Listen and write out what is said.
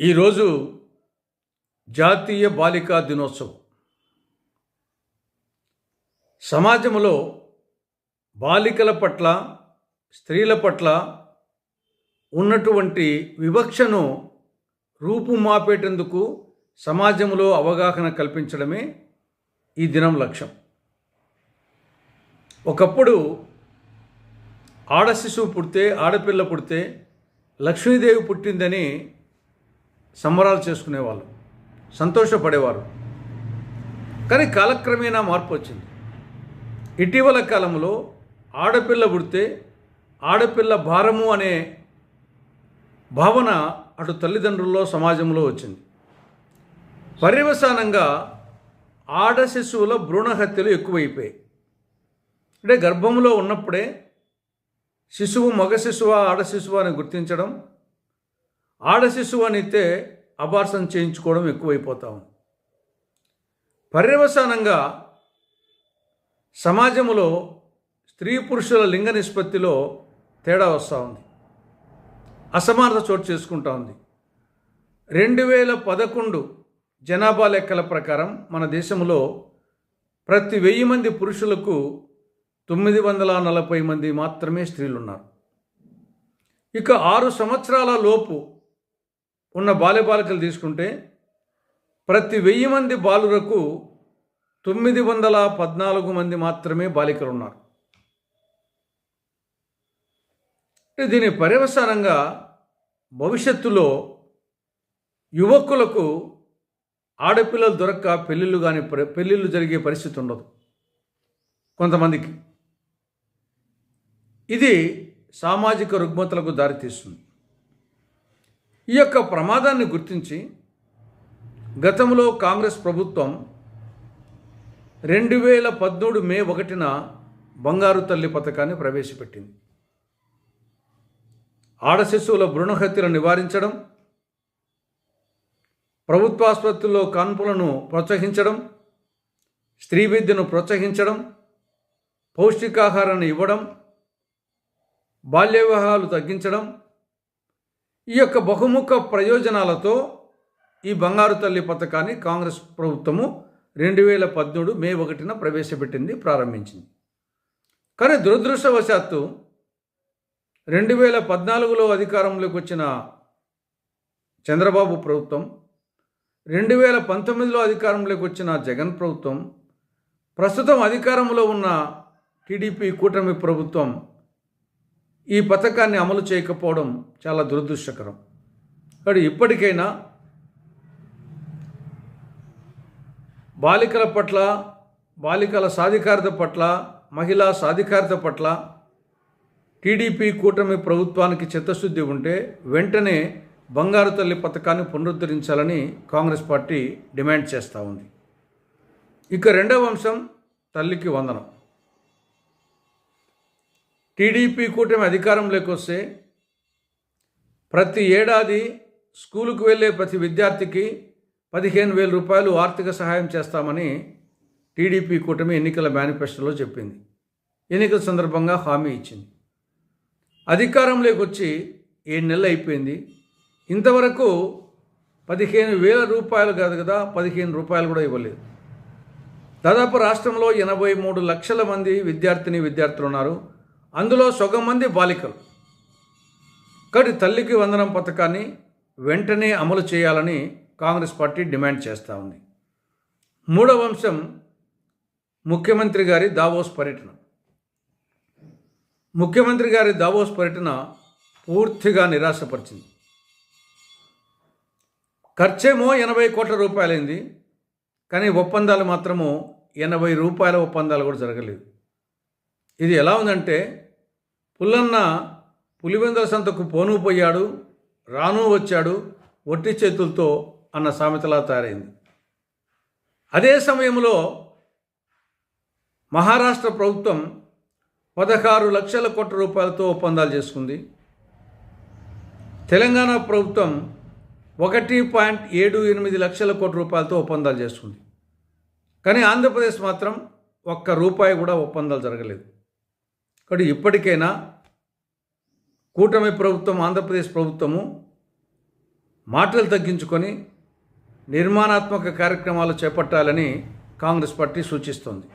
ఈరోజు జాతీయ బాలికా దినోత్సవం. సమాజంలో బాలికల పట్ల స్త్రీల పట్ల ఉన్నటువంటి వివక్షను రూపుమాపేటందుకు సమాజంలో అవగాహన కల్పించడమే ఈ దినం లక్ష్యం. ఒకప్పుడు ఆడ శిశువు పుడితే ఆడపిల్ల పుడితే లక్ష్మీదేవి పుట్టిందని సంబరాలు చేసుకునేవాళ్ళు సంతోషపడేవారు. కానీ కాలక్రమేణా మార్పు వచ్చింది. ఇటీవల కాలంలో ఆడపిల్ల పుడితే ఆడపిల్ల భారము అనే భావన అటు తల్లిదండ్రుల్లో సమాజంలో వచ్చింది. పర్యవసానంగా ఆడ శిశువుల భ్రూణ హత్యలు ఎక్కువైపోయాయి. అంటే గర్భంలో ఉన్నప్పుడే శిశువు మగ శిశువా ఆడ శిశువా అని గుర్తించడం ఆడ శిశువు అనితే అబార్షన్ చేయించుకోవడం ఎక్కువైపోతా ఉంది. పర్యవసానంగా సమాజంలో స్త్రీ పురుషుల లింగ నిష్పత్తిలో తేడా వస్తూ ఉంది. అసమానత చోటు చేసుకుంటా ఉంది. రెండు వేల పదకొండు జనాభా లెక్కల ప్రకారం మన దేశంలో ప్రతి వెయ్యి మంది పురుషులకు తొమ్మిది వందల నలభై మంది మాత్రమే స్త్రీలు ఉన్నారు ఇక ఆరు సంవత్సరాల లోపు ఉన్న బాల్యబాలికలు తీసుకుంటే ప్రతి వెయ్యి మంది బాలులకు తొమ్మిది వందల పద్నాలుగు మంది మాత్రమే బాలికలు ఉన్నారు. దీని పర్యవసానంగా భవిష్యత్తులో యువకులకు ఆడపిల్లలు దొరక్క పెళ్ళిళ్ళు కానీ పెళ్ళిళ్ళు జరిగే పరిస్థితి ఉండదు కొంతమందికి. ఇది సామాజిక రుగ్మతలకు దారితీస్తుంది. ఈ యొక్క ప్రమాదాన్ని గుర్తించి గతంలో కాంగ్రెస్ ప్రభుత్వం రెండు వేల పద్మూడు మే ఒకటిన బంగారు తల్లి పథకాన్ని ప్రవేశపెట్టింది. ఆడ శిశువుల భ్రూణహత్యలను నివారించడం ప్రభుత్వ ఆసుపత్రుల్లో కాన్పులను ప్రోత్సహించడం స్త్రీ విద్యను ప్రోత్సహించడం పౌష్టికాహారాన్ని ఇవ్వడం బాల్య వివాహాలు తగ్గించడం ఈ యొక్క బహుముఖ ప్రయోజనాలతో ఈ బంగారు తల్లి పథకాన్ని కాంగ్రెస్ ప్రభుత్వము రెండు వేల పద్మూడు మే ఒకటిన ప్రవేశపెట్టింది ప్రారంభించింది. కానీ దురదృష్టవశాత్తు రెండు వేల పద్నాలుగులో అధికారంలోకి వచ్చిన చంద్రబాబు ప్రభుత్వం రెండు వేల పంతొమ్మిదిలో అధికారంలోకి వచ్చిన జగన్ ప్రభుత్వం ప్రస్తుతం అధికారంలో ఉన్న టీడీపీ కూటమి ప్రభుత్వం ఈ పథకాన్ని అమలు చేయకపోవడం చాలా దురదృష్టకరం. కాబట్టి ఇప్పటికైనా బాలికల పట్ల బాలికల సాధికారత పట్ల మహిళా సాధికారత పట్ల టీడీపీ కూటమి ప్రభుత్వానికి చిత్తశుద్ధి ఉంటే వెంటనే బంగారు తల్లి పథకాన్ని పునరుద్ధరించాలని కాంగ్రెస్ పార్టీ డిమాండ్ చేస్తూ ఉంది. ఇక రెండవ అంశం తల్లికి వందనం. టీడీపీ కూటమి అధికారంలోకి వస్తే ప్రతి ఏడాది స్కూలుకు వెళ్ళే ప్రతి విద్యార్థికి పదిహేను వేల రూపాయలు ఆర్థిక సహాయం చేస్తామని టీడీపీ కూటమి ఎన్నికల మేనిఫెస్టోలో చెప్పింది. ఎన్నికల సందర్భంగా హామీ ఇచ్చింది. అధికారంలోకి వచ్చి ఏడు నెలలు అయిపోయింది. ఇంతవరకు పదిహేను వేల రూపాయలు కాదు కదా పదిహేను రూపాయలు కూడా ఇవ్వలేదు. దాదాపు రాష్ట్రంలో ఎనభై మూడు లక్షల మంది విద్యార్థిని విద్యార్థులు ఉన్నారు. అందులో సగం మంది బాలికలు. కడి తల్లికి వందనం పథకాన్ని వెంటనే అమలు చేయాలని కాంగ్రెస్ పార్టీ డిమాండ్ చేస్తూ ఉంది. మూడవ అంశం ముఖ్యమంత్రి గారి దావోస్ పర్యటన. ముఖ్యమంత్రి గారి దావోస్ పర్యటన పూర్తిగా నిరాశపరిచింది. ఖర్చేమో ఎనభై కోట్ల రూపాయలైంది కానీ ఒప్పందాలు మాత్రము ఎనభై రూపాయల ఒప్పందాలు కూడా జరగలేదు. ఇది ఎలా ఉందంటే పుల్లన్న పులివెందుల సంతకు పోను పోయాడు రాను వచ్చాడు ఒట్టి చేతులతో అన్న సామెతలా తయారైంది. అదే సమయంలో మహారాష్ట్ర ప్రభుత్వం పదహారు లక్షల కోట్ల రూపాయలతో ఒప్పందాలు చేసుకుంది. తెలంగాణ ప్రభుత్వం ఒకటి పాయింట్ ఏడు ఎనిమిది లక్షల కోట్ల రూపాయలతో ఒప్పందాలు చేసుకుంది. కానీ ఆంధ్రప్రదేశ్ మాత్రం ఒక్క రూపాయి కూడా ఒప్పందాలు జరగలేదు. కాబట్టి ఇప్పటికైనా కూటమి ప్రభుత్వం ఆంధ్రప్రదేశ్ ప్రభుత్వము మాటలు తగ్గించుకొని నిర్మాణాత్మక కార్యక్రమాలు చేపట్టాలని కాంగ్రెస్ పార్టీ సూచిస్తోంది.